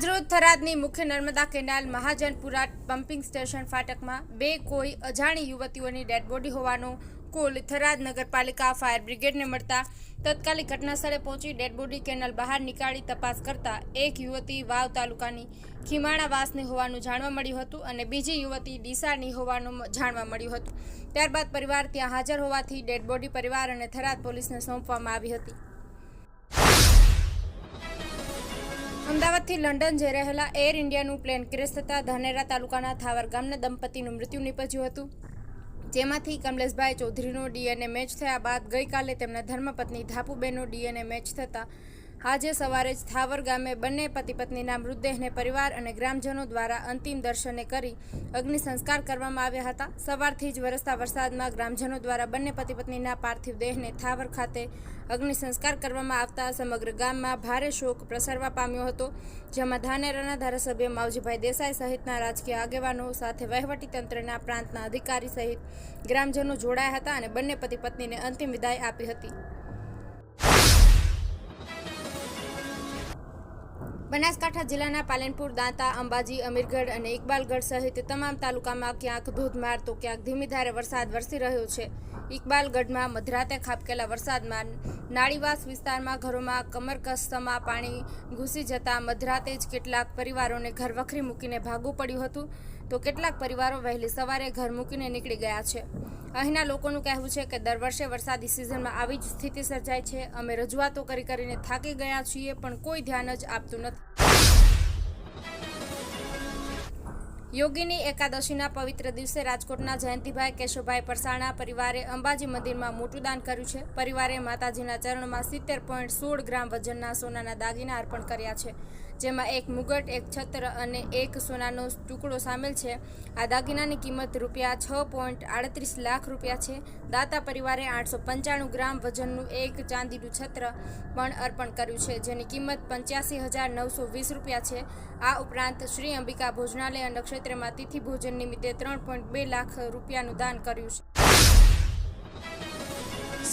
આજરોજ થરાદની મુખ્ય Narmada canal Mahajanpura pumping station ફાટકમાં બે કોઈ અજાણી યુવતીઓની ડેડ બોડી હોવાનો કુલ થરાદ નગરપાલિકા ફાયર બ્રિગેડને મળતા તત્કાલિક ઘટનાસ્થળે પહોંચી ડેડ બોડી કેનાલ બહાર નીકાળી તપાસ કરતા એક યુવતી વાવ તાલુકાની ખીમાણા વાસની હોવાનું જાણવા મળ્યું હતું અને બીજી યુવતી ડીસાની હોવાનું જાણવા મળ્યું હતું. ત્યારબાદ પરિવાર ત્યાં હાજર હોવાથી ડેડ બોડી પરિવાર અને થરાદ પોલીસને સોંપવામાં આવી હતી. અમદાવાદથી લંડન જઈ રહેલા એર ઇન્ડિયાનું પ્લેન ક્રેશ થતાં ધાનેરા તાલુકાના થાવર ગામના દંપતીનું મૃત્યુ નીપજ્યું હતું. જેમાંથી કમલેશભાઈ ચૌધરીનો ડીએનએ મેચ થયા બાદ ગઈકાલે તેમના ધર્મપત્ની ધાપુબેનનો ડીએનએ મેચ થતાં આજે સવારે જ થાવર ગામે બંને પતિ પત્નીના મૃતદેહને પરિવાર અને ગ્રામજનો દ્વારા અંતિમ દર્શને કરી અગ્નિ સંસ્કાર કરવામાં આવ્યા હતા. સવારથી જ વરસતા વરસાદમાં ગ્રામજનો દ્વારા બંને પતિ પત્નીના પાર્થિવ દેહને થાવર ખાતે અગ્નિ સંસ્કાર કરવામાં આવતા સમગ્ર ગામમાં ભારે શોક પ્રસરવા પામ્યો હતો, જેમાં ધાનેરાના ધારાસભ્ય માવજીભાઈ દેસાઈ સહિતના રાજકીય આગેવાનો સાથે વહીવટીતંત્રના પ્રાંતના અધિકારી સહિત ગ્રામજનો જોડાયા હતા અને બંને પતિ પત્નીને અંતિમ વિદાય આપી હતી. બનાસકાંઠા જિલ્લાના પાલનપુર, દાંતા, અંબાજી, અમીરગઢ અને ઇકબાલગઢ સહિત તમામ તાલુકામાં ક્યાંક ધોધમાર તો ક્યાંક ધીમી ધારે વરસાદ વરસી રહ્યો છે. ઇકબાલગઢમાં મધરાતે ખાબકેલા વરસાદમાં નાળીવાસ વિસ્તારમાં ઘરોમાં કમરકસ્તમાં પાણી ઘૂસી જતા મધરાતે જ કેટલાક પરિવારોને ઘર વખરી મૂકીને ભાગવું પડ્યું હતું. તો કેટલાક પરિવારો વહેલી સવારે ઘર મૂકીને નીકળી ગયા છે. અહીંના લોકોનું કહેવું છે કે દર વર્ષે વરસાદી સિઝનમાં આવી જ સ્થિતિ સર્જાય છે. અમે રજૂઆતો કરી કરીને થાકી ગયા છીએ, પણ કોઈ ધ્યાન જ આપતું નથી. યોગીની એકાદશીના પવિત્ર દિવસે રાજકોટના જયંતિભાઈ કેશવભાઈ પરસાણા પરિવારે અંબાજી મંદિરમાં મોટું દાન કર્યું છે. પરિવારે માતાજીના ચરણમાં સિત્તેર પોઈન્ટ સોળ ગ્રામ વજનના સોનાના દાગીના અર્પણ કર્યા છે. જેમાં એક મુગટ, એક છત્ર અને એક સોનાનો ટુકડો સામેલ છે. આ દાગીનાની કિંમત રૂપિયા છ પોઈન્ટ આડત્રીસ લાખ રૂપિયા છે. દાતા પરિવારે આઠસો પંચાણું ગ્રામ વજનનું એક ચાંદીનું છત્ર પણ અર્પણ કર્યું છે, જેની કિંમત પંચ્યાસી હજાર નવસો વીસ રૂપિયા છે. આ ઉપરાંત શ્રી અંબિકા ભોજનાલય નક્ષત્રમાં તિથિ ભોજન નિમિત્તે ત્રણ પોઈન્ટ બે લાખ રૂપિયાનું દાન કર્યું છે.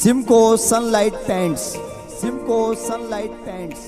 Simco sunlight paints Simco sunlight paints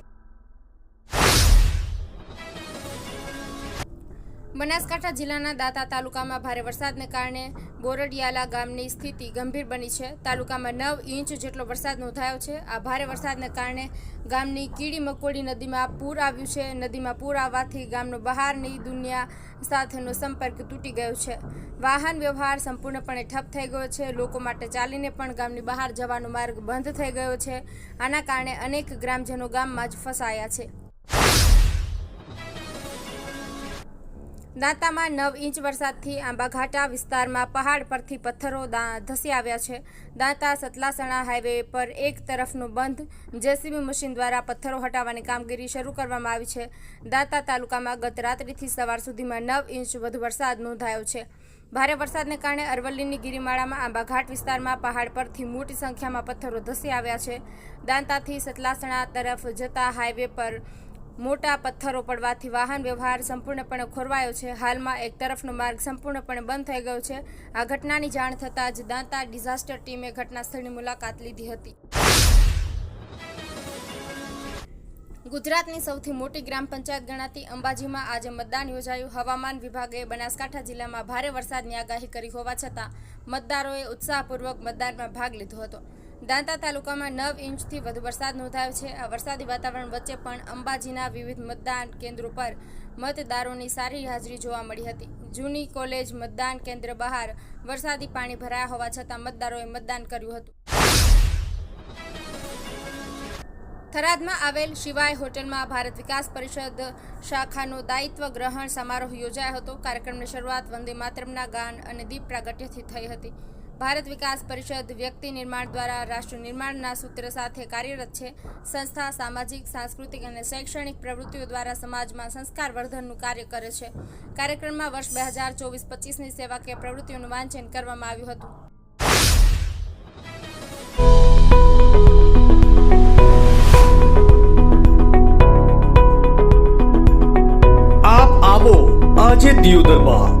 Banaskantha જિલ્લાના દાતા તાલુકામાં ભારે વરસાદને કારણે બોરડિયાલા ગામની સ્થિતિ ગંભીર બની છે. તાલુકામાં નવ ઇંચ જેટલો વરસાદ નોંધાયો છે. આ ભારે વરસાદને કારણે ગામની કીડી મકોડી નદીમાં પૂર આવ્યું છે. નદીમાં પૂર આવવાથી ગામનો બહારની દુનિયા સાથેનો સંપર્ક તૂટી ગયો છે. વાહન વ્યવહાર સંપૂર્ણપણે ઠપ થઈ ગયો છે. લોકો માટે ચાલીને પણ ગામની બહાર જવાનો માર્ગ બંધ થઈ ગયો છે. આના કારણે અનેક ગ્રામજનો ગામમાં જ ફસાયા છે. દાંતામાં નવ ઇંચ વરસાદથી આંબાઘાટા વિસ્તારમાં પહાડ પરથી પથ્થરો ધસી આવ્યા છે. દાંતા સતલાસણા હાઈવે પર એક તરફનો બંધ. જેસીબી મશીન દ્વારા પથ્થરો હટાવવાની કામગીરી શરૂ કરવામાં આવી છે. દાંતા તાલુકામાં ગત રાત્રિથી સવાર સુધીમાં નવ ઇંચ વધુ વરસાદ નોંધાયો છે. ભારે વરસાદને કારણે અરવલ્લીની ગિરિમાળામાં આંબાઘાટ વિસ્તારમાં પહાડ પરથી મોટી સંખ્યામાં પથ્થરો ધસી આવ્યા છે. દાંતાથી સતલાસણા તરફ જતા હાઈવે પર મોટા પથ્થરો પડવાથી વાહન વ્યવહાર સંપૂર્ણપણે ખોરવાયો છે. હાલમાં એક તરફનો માર્ગ સંપૂર્ણપણે બંધ થઈ ગયો છે. આ ઘટનાની જાણ થતાં જ દાંતા ડિઝાસ્ટર ટીમે ઘટનાસ્થળની મુલાકાત લીધી હતી. ગુજરાતની સૌથી મોટી ગ્રામ પંચાયત ગણાતી અંબાજીમાં આજે મતદાન યોજાયું. હવામાન વિભાગે બનાસકાંઠા જિલ્લામાં ભારે વરસાદની આગાહી કરી હોવા છતાં મતદારોએ ઉત્સાહપૂર્વક મતદાનમાં ભાગ લીધો હતો. દાંતા તાલુકામાં નવ ઇંચથી વધુ વરસાદ નોંધાયો છે. આ વરસાદી વાતાવરણ વચ્ચે પણ અંબાજીના વિવિધ મતદાન કેન્દ્રો પર મતદારોની સારી હાજરી જોવા મળી હતી. જૂની કોલેજ, મતદાન કેન્દ્ર બહાર વરસાદી પાણી ભરાયા હોવા છતાં મતદારોએ મતદાન કર્યું હતું. થરાદમાં આવેલ શિવાય હોટલમાં ભારત વિકાસ પરિષદ શાખાનો દાયિત્વ ગ્રહણ સમારોહ યોજાયો હતો. કાર્યક્રમની શરૂઆત વંદે માતરમના ગાન અને દીપ પ્રાગટ્યથી થઈ હતી. ભારત વિકાસ પરિષદ વ્યક્તિ નિર્માણ દ્વારા રાષ્ટ્ર નિર્માણના સૂત્ર સાથે કાર્યરત છે. સંસ્થા સામાજિક, સાંસ્કૃતિક અને શૈક્ષણિક પ્રવૃત્તિઓ દ્વારા સમાજમાં સંસ્કાર વર્ધનનું કાર્ય કરે છે. કાર્યક્રમમાં વર્ષ બે હજાર ચોવીસ પચીસની સેવાકીય પ્રવૃત્તિઓનું વાંચન કરવામાં આવ્યું હતું. આજે દિયોદરમાં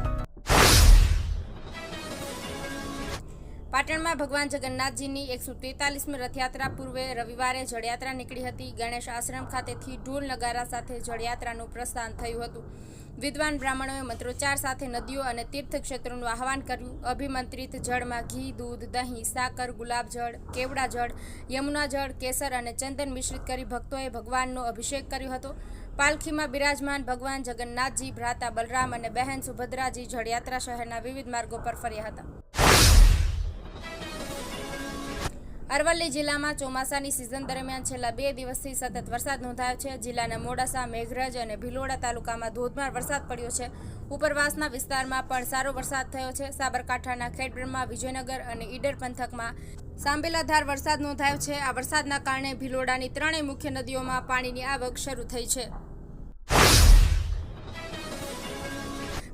ભગવાન જગન્નાથજીની એકસો તેતાલીસમી રથયાત્રા પૂર્વે રવિવારે જળયાત્રા નીકળી હતી. ગણેશ આશ્રમ ખાતેથી ઢોલ નગારા સાથે જળયાત્રાનું પ્રસ્થાન થયું હતું. વિદ્વાન બ્રાહ્મણોએ મંત્રોચ્ચાર સાથે નદીઓ અને તીર્થક્ષેત્રોનું આહવાન કર્યું. અભિમંત્રિત જળમાં ઘી, દૂધ, દહીં, સાકર ગુલાબજળ કેવડા જળ, યમુના જળ, કેસર અને ચંદન મિશ્રિત કરી ભક્તોએ ભગવાનનો અભિષેક કર્યો હતો. પાલખીમાં બિરાજમાન ભગવાન જગન્નાથજી, ભ્રાતા બલરામ અને બહેન સુભદ્રાજી જળયાત્રા શહેરના વિવિધ માર્ગો પર ફર્યા હતા. અરવલ્લી જિલ્લામાં ચોમાસાની સિઝન દરમિયાન છેલ્લા બે દિવસથી સતત વરસાદ નોંધાયો છે. જિલ્લાના મોડાસા, મેઘરજ અને ભિલોડા તાલુકામાં ધોધમાર વરસાદ પડ્યો છે. ઉપરવાસના વિસ્તારમાં પણ સારો વરસાદ થયો છે. સાબરકાંઠાના ખેડબ્રહ્મા, વિજયનગર અને ઈડર પંથકમાં સાંબેલાધાર વરસાદ નોંધાયો છે. આ વરસાદના કારણે ભિલોડાની ત્રણેય મુખ્ય નદીઓમાં પાણીની આવક શરૂ થઈ છે.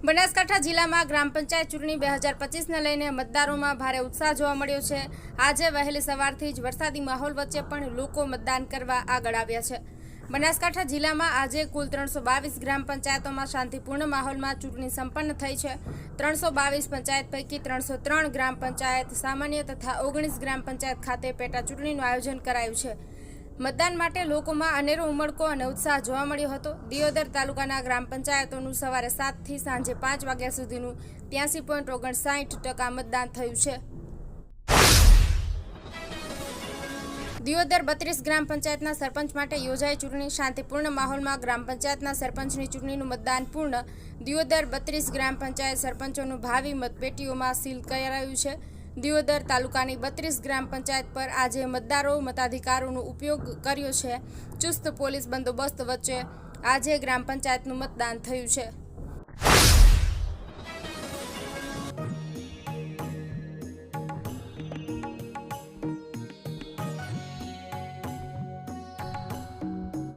બનાસકાંઠા જિલ્લામાં ગ્રામ પંચાયત ચૂંટણી બે હજાર પચીસને લઈને મતદારોમાં ભારે ઉત્સાહ જોવા મળ્યો છે. આજે વહેલી સવારથી જ વરસાદી માહોલ વચ્ચે પણ લોકો મતદાન કરવા આગળ આવ્યા છે. બનાસકાંઠા જિલ્લામાં આજે કુલ ત્રણસો બાવીસ ગ્રામ પંચાયતોમાં શાંતિપૂર્ણ માહોલમાં ચૂંટણી સંપન્ન થઈ છે. ત્રણસો બાવીસ પંચાયત પૈકી ત્રણસો ત્રણ ગ્રામ પંચાયત સામાન્ય તથા ઓગણીસ ગ્રામ પંચાયત ખાતે પેટા ચૂંટણીનું આયોજન કરાયું છે. મતદાન માટે લોકોમાં અનેરો ઉમળકો અને ઉત્સાહ જોવા મળ્યો હતો. દિયોદર તાલુકાના ગ્રામ પંચાયતોનું સવારે સાતથી સાંજે પાંચ વાગ્યા સુધીનું ત્યાંસી પોઈન્ટ ઓગણસાઠ ટકા મતદાન થયું છે. દિયોદર બત્રીસ ગ્રામ પંચાયતના સરપંચ માટે યોજાઈ ચૂંટણી શાંતિપૂર્ણ માહોલમાં ગ્રામ પંચાયતના સરપંચની ચૂંટણીનું મતદાન પૂર્ણ. દિયોદર બત્રીસ ગ્રામ પંચાયત સરપંચોનું ભાવિ મતપેટીઓમાં સીલ કરાયું છે. દિયોદર તાલુકાની બત્રીસ ગ્રામ પંચાયત પર આજે મતદારો, મતાધિકારોનો ઉપયોગ કર્યો છે. ચુસ્ત પોલીસ બંદોબસ્ત વચ્ચે આજે ગ્રામ પંચાયતનું મતદાન થયું છે.